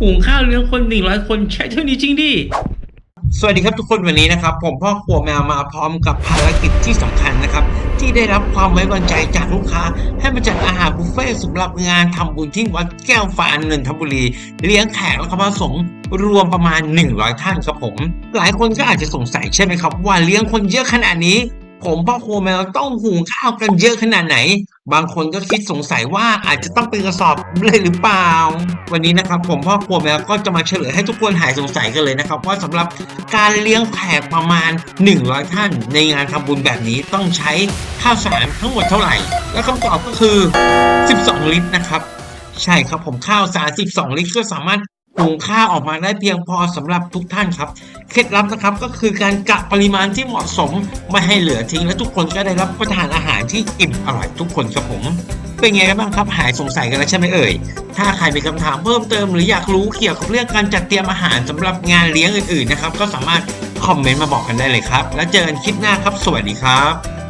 หุงข้าวเลี้ยงคนหนึ่งร้อยคนใช้เท่านี้จริงดิสวัสดีครับทุกคนวันนี้นะครับ ผมพ่อครัวแมวมาพร้อมกับภารกิจที่สำคัญนะครับ ที่ได้รับความไว้วางใจจากลูกค้า ให้มาจัดอาหารบุฟเฟ่สำหรับงานทำบุญที่วัดแก้วฟ้านนทบุรี เลี้ยงแขกและคณะสงฆ์รวมประมาณ 100 ท่านครับผม หลายคนก็อาจจะสงสัยใช่ไหมครับ ว่าเลี้ยงคนเยอะขนาดนี้ ผมพ่อครัวแมวต้องหุงข้าวกันเยอะขนาดไหน บางคนก็คิดสงสัยว่าอาจจะต้องเป็นกระสอบเลยหรือเปล่า วันนี้นะครับผมพ่อครัวแมวก็จะมาเฉลยให้ทุกคนหายสงสัยกันเลยนะครับ ว่าสำหรับการเลี้ยงแขกประมาณ 100 ท่าน ในงานทำบุญแบบนี้ต้องใช้ข้าวสารทั้งหมดเท่าไหร่ และคำตอบก็คือ 12 ลิตรนะครับ ใช่ครับผมข้าวสาร 12 ลิตรก็สามารถหุงข้าวออกมาได้เพียงพอสำหรับทุกท่านครับ เคล็ดลับนะครับก็คือการกะปริมาณที่เหมาะสมไม่ให้เหลือทิ้ง และทุกคนก็ได้รับประทานอาหารที่อิ่มอร่อยทุกคนครับผมเป็นไงกันบ้างครับหายสงสัยกันแล้วใช่ไหมเอ่ย ถ้าใครมีคำถามเพิ่มเติมหรืออยากรู้เกี่ยวกับเรื่องการจัดเตรียมอาหารสำหรับงานเลี้ยงอื่นๆนะครับก็สามารถคอมเมนต์มาบอกกันได้เลยครับ แล้วเจอกันคลิปหน้าครับ สวัสดีครับ